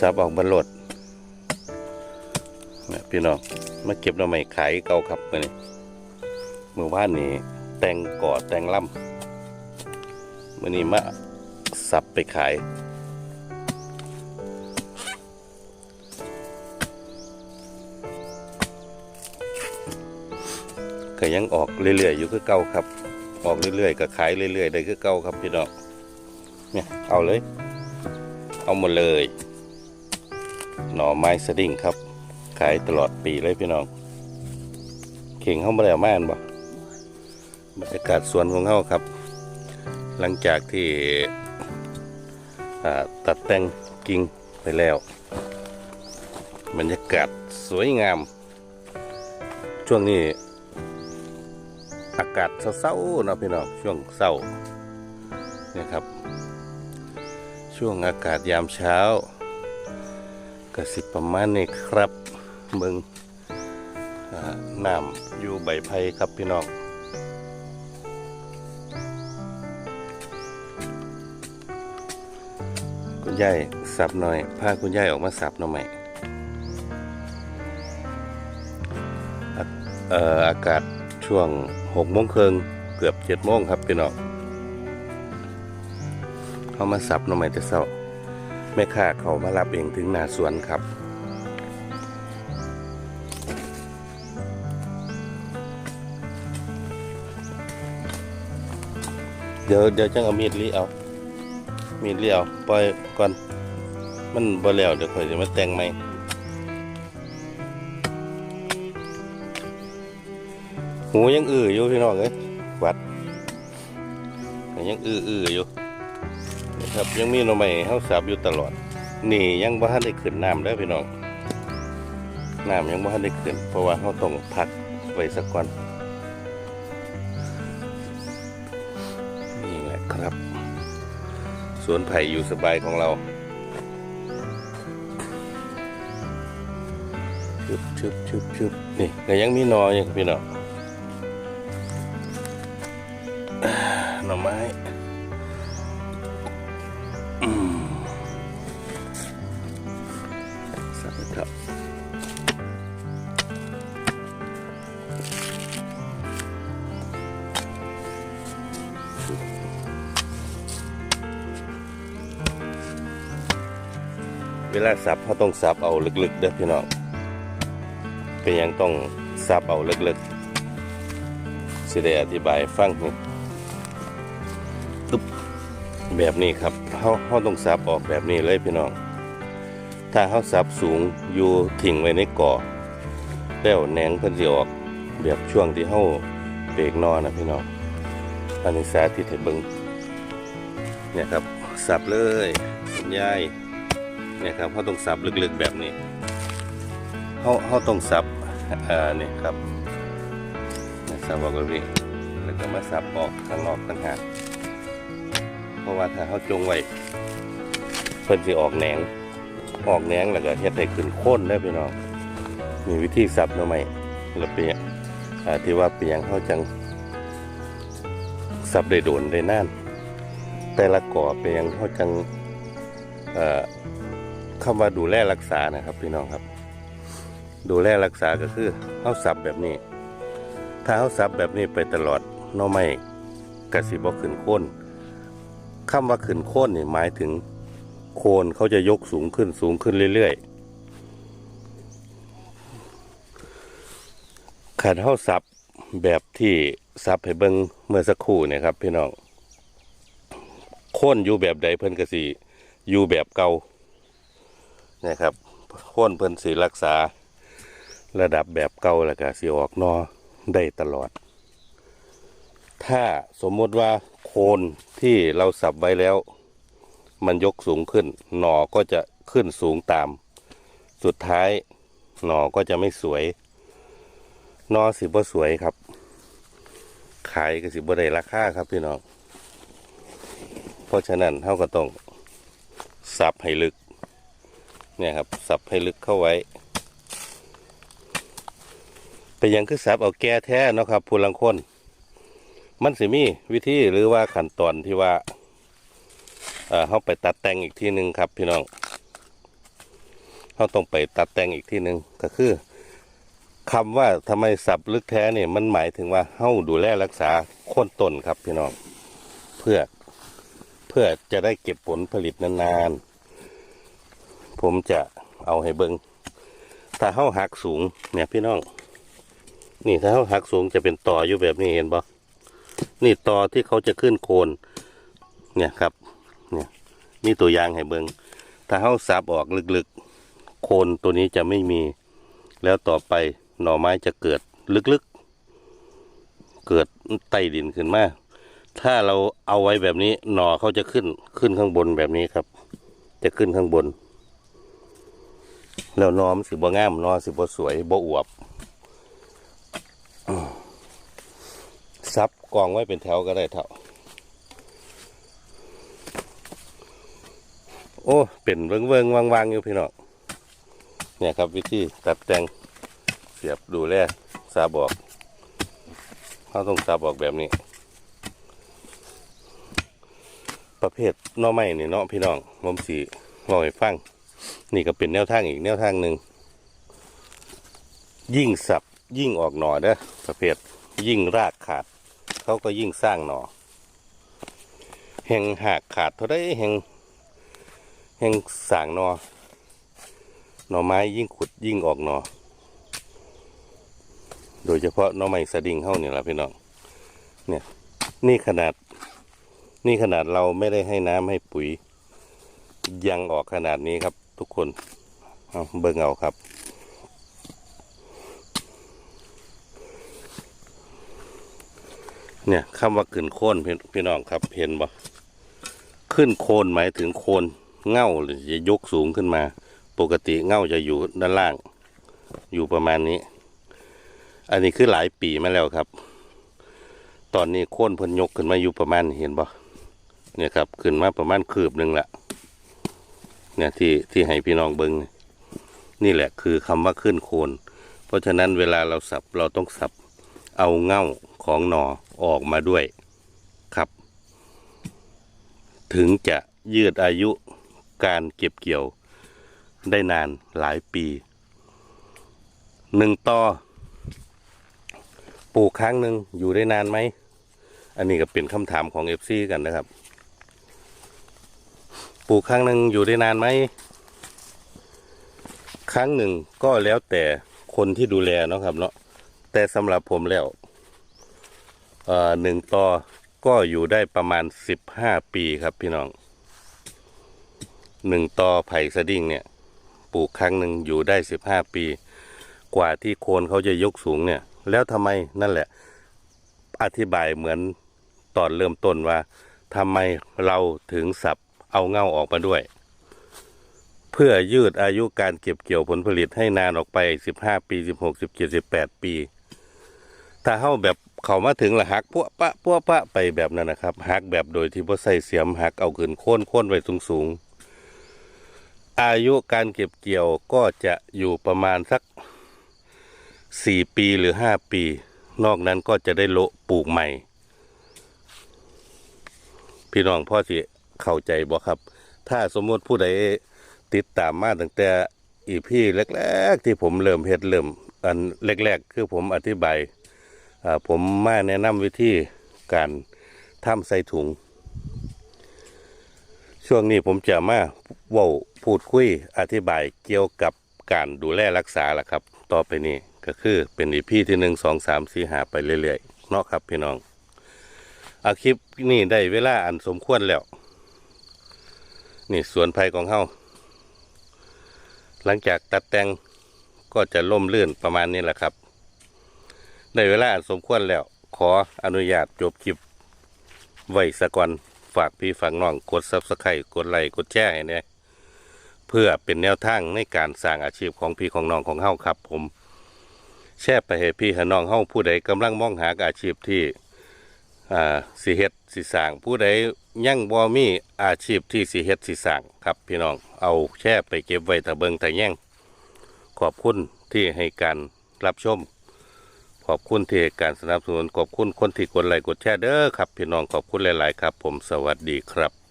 สับออกบรรลดนี่พี่น้องมาเก็บหน่อไม้ขายเก่าครับมื่อนี้เมื่อวานนี้แต่งก่อแต่งล่ำมื่อนี้มาสับไปขายก็ยังออกเรื่อยๆอยู่คือเก่าครับ ออกเรื่อยๆก็ขายเรื่อยๆได้คือเก่าครับพี่น้องเนี่ยเอาเลย เอาหมดเลย หน่อไม้สดิ้งครับ ขายตลอดปีเลยพี่น้อง เข่งเข้ามาแล้วม่านบ่บรรยากาศสวนของเขาครับ หลังจากที่ตัดแต่งกิ่งไปแล้ว บรรยากาศสวยงาม ช่วงนี้ อากาศเศร้าๆนะพี่น้องช่วงเศร้านี่ครับ ช่วงอากาศยามเช้า กระสิบประมาณนี้ครับเบิงอ่าน้ำอยู่ใบไผ่ครับพี่น้องคุณยายสับหน่อยพาคุณยายออกมาสับหน่อยไหมอะเอ่ออากาศช่วงหกโมงครึ่งเกือบเจ็ดโมงครับพี่น้องเขามาสับหน่อไม้แต่เช้า แม่ค้าเขามารับเองถึงหน้าสวนครับ เดี๋ยวเดี๋ยวจังเอามีดลีเอา มีดลีเอาปล่อยก่อน มันบ่แล้วเดี๋ยวค่อยจะมาแต่งใหม่หูยังอื้ออยู่พี่น้องเอ้ยวัดยังอื้ออื้ออยู่ นะครับยังมีหน่อไม้ให้เฮาสับอยู่ตลอด นี่ยังบ่ทันได้ขึ้นน้ำเด้อพี่น้องน้ำยังบ่ทันได้ขึ้น เพราะว่าเฮาต้องพักไว้สักก่อนนี่แหละครับ สวนไผ่อยู่สบายของเราชึบชึบชึบชึบนี่ก็ยังมีหนออยู่พี่น้อง สับเลยครับเวลาสับเขาต้องสับเอาลึกๆเด้อพี่น้อง เป็นยังต้องสับเอาลึกๆสิได้อธิบายฟังนี่ตึ๊บแบบนี้ครับเขาเขาต้องสับออกแบบนี้เลยพี่น้อง ถ้าเขาสับสูงอยู่ทิ้งไว้ในก่อแล้วแหนงเพิ่นสิออกแบบช่วงที่เขาเบรกนอนนะพี่น้องอันนี้สาธิตให้เบิ่งเนี่ยครับสับเลยคุณยายเนี่ยครับเขาต้องสับลึกๆแบบนี้เขาเขาต้องสับอ่าเนี่ยครับสับออกแบบนี้แล้วก็มาสับออกข้างนอกต่างหากเพราะว่าถ้าเขาจงไว้เพิ่นสิออกแหนง ออกแหนงแล้วก็เฮ็ดให้ขึ้นโค่นได้พี่น้องมีวิธีสับหน่อไม้แล้วเปียที่ว่าเปียงเขาจังสับได้โดนได้นาน แต่ละก่อเปียงเขาจังเอ่อคำว่าดูแลรักษานะครับพี่น้องครับ ดูแลรักษาก็คือเขาสับแบบนี้ ถ้าเขาสับแบบนี้ไปตลอดหน่อไม้กระสิบ่ขึ้นโค่นคำว่าขึ้นโค่นนี่หมายถึง โคนเขาจะยกสูงขึ้นสูงขึ้นเรื่อยๆขันเท้าซับแบบที่ซับให้เบิ้งเมื่อสักครู่เนี่ยครับพี่น้องโค่นอยู่แบบใดเพิ่นกสีอยู่แบบเก่านะครับโค่นเพิ่นสีรักษาระดับแบบเก่าแล้วก็สีออกนอได้ตลอด ถ้าสมมติว่าโคนที่เราสับไว้แล้ว มันยกสูงขึ้น หน่อก็จะขึ้นสูงตาม สุดท้ายหน่อก็จะไม่สวยหนอสิบ่สวยครับ ขายก็สิบ่ได้ราคาครับพี่น้องเพราะฉะนั้นเท่าก็ต้องสับให้ลึก เนี่ยครับ สับให้ลึกเข้าไว้เป็นหยังคือสับเอาแก้แท้เนาะครับผู้ลังคน มันสิมีวิธีหรือว่าขั้นตอนที่ว่า เอ่อเขาไปตัดแต่งอีกที่หนึ่งครับ พี่น้องเราต้องไปตัดแต่งอีกที่หนึ่งก็คือคำว่าทำไมสับลึกแท้เนี่ยมันหมายถึงว่าเฮาดูแลรักษาโคนต้นครับ พี่น้องเพื่อเพื่อจะได้เก็บผลผลิตนานๆผมจะเอาให้เบิงถ้าเฮาหักสูงเนี่ยพี่น้องนี่ถ้าเฮาหักสูงจะเป็นต่ออยู่แบบนี้เห็นปะนี่ต่อที่เขาจะขึ้นโคนเนี่ยครับ นี่ตัวอย่างให้เบิงถ้าเฮาสับออกลึกๆ โคนตัวนี้จะไม่มี แล้วต่อไปหน่อไม้จะเกิดลึกๆ เกิดใต้ดินขึ้นมา ถ้าเราเอาไว้แบบนี้หน่อเขาจะขึ้นขึ้นข้างบนแบบนี้ครับ จะขึ้นข้างบน แล้วหนอมสิบ่งามหนอสิบ่สวยบ่อวบซับกองไว้เป็นแถวก็ได้เท่า โอ้เป็นเวิงเวิงวางวางๆอยู่พี่น้องเนี่ยครับวิธีตัดแต่งเสียบดูแลซาบอกเขาต้องซาบอกแบบนี้ ประเภทน่อไม้นี่เนาะพี่น้องผมสีลองให้ฟัง นี่ก็เป็นแนวทางอีกแนวทางหนึ่งยิ่งสับยิ่งออกหน่อเด้อประเภทยิ่งรากขาด เขาก็ยิ่งสร้างหน่อแห่งหากขาดเท่าได้แห่ง แห่งสางนอหน่อไม้ยิ่งขุดยิ่งออกหนอโดยเฉพาะหน่อไม้สะดิ่งเข้าเนี่ยละพี่น้องเนี่ยนี่ขนาด นี่ขนาดเราไม่ได้ให้น้ำให้ปุ๋ย ยังออกขนาดนี้ครับ ทุกคนเอาเบิ่งเอาครับเนี่ยคำว่าขึ้นโคนพี่พี่น้องครับเห็นบ่ขึ้นโคนหมายถึงโคน เง่าจะยกสูงขึ้นมา ปกติเง่าจะอยู่ด้านล่าง อยู่ประมาณนี้ อันนี้คือหลายปีมาแล้วครับ ตอนนี้โค่นพิ่นยกขึ้นมาอยู่ประมาณเห็นบ่เนี่ยครับขึ้นมาประมาณคืบหนึ่งละเนี่ยที่ที่ให้พี่น้องเบิงนี่นี่แหละคือคำว่าขึ้นโคน เพราะฉะนั้นเวลาเราสับเราต้องสับเอาเง่าของหนอออกมาด้วยครับ ถึงจะยืดอายุ การเก็บเกี่ยวได้นานหลายปีหนึ่งต่อปลูกครั้งหนึ่งอยู่ได้นานไหม อันนี้ก็เป็นคำถามของเอฟซีกันนะครับ ปลูกครั้งหนึ่งอยู่ได้นานไหม ครั้งหนึ่งก็แล้วแต่คนที่ดูแลเนาะครับเนาะแต่สำหรับผมแล้วเอ่อหนึ่งต่อก็อยู่ได้ประมาณสิบห้าปีครับพี่น้อง หนึ่งต่อไผ่สะดิ้งเนี่ยปลูกครั้งหนึ่งอยู่ได้สิบห้าปี กว่าที่โคนเขาจะยกสูงเนี่ย แล้วทำไมนั่นแหละ อธิบายเหมือนตอนเริ่มต้นว่าทำไมเราถึงสับเอาเง่าออกมาด้วย เพื่อยืดอายุการเก็บเกี่ยวผลผลิตให้นานออกไป 15 ปี 16 17 18 ปี ถ้าเข้าแบบเขามาถึงละหักพวปะพวปะไปแบบนั้นนะครับหักแบบโดยที่บ่ใส่เสียมหักเอาขึ้นโค่นโค่นไว้สูงสูงๆ อายุการเก็บเกี่ยวก็จะอยู่ประมาณสัก 4 ปีหรือ 5 ปี นอกนั้นก็จะได้โละปลูกใหม่ พี่น้องพ่อสิเข้าใจบ่ครับ ถ้าสมมติผู้ใดติดตามมาตั้งแต่อีพี่แรกๆ ที่ผมเริ่มเฮ็ดเริ่มอันแรกๆ คือผมอธิบายผมมาแนะนำวิธีการทำใส่ถุง ช่วงนี้ผมจะมาเว้าพูดคุยอธิบายเกี่ยวกับการดูแลรักษาล่ะครับ ต่อไปนี้ก็คือเป็นอีพี่ที่หนึ่งสองสามสี่หาไปเรื่อยๆเนาะครับพี่น้องอาคลิปนี้ได้เวลาอันสมควรแล้ว นี่สวนไผ่ของเฮาหลังจากตัดแต่งก็จะล่มลื่นประมาณนี้แหละครับ ได้เวลาอันสมควรแล้ว ขออนุญาตจบคลิปไว้สะก่อน ฝากพี่ฝากน้องกดซับสไครต์กดไลค์กดแชร์ให้เนี่ยเพื่อเป็นแนวทางในการสร้างอาชีพของพี่ของน้องของเฮาครับผม แชร์ไปให้พี่ให้น้องเฮาผู้ใดกำลังมองหาอาชีพที่อ่าสิเฮ็ดสิสร้างผู้ใดยังบ่มีอาชีพที่สิเฮ็ดสิสร้างครับพี่น้องเอาแช่ไปเก็บไว้ถ้าเบิ่งถ้าแย่งขอบคุณที่ให้การรับชม ขอบคุณที่การสนับสนุนขอบคุณคนที่กดไลค์กดแชร์เด้อครับ พี่น้องขอบคุณหลาย ๆ ครับ ผมสวัสดีครับ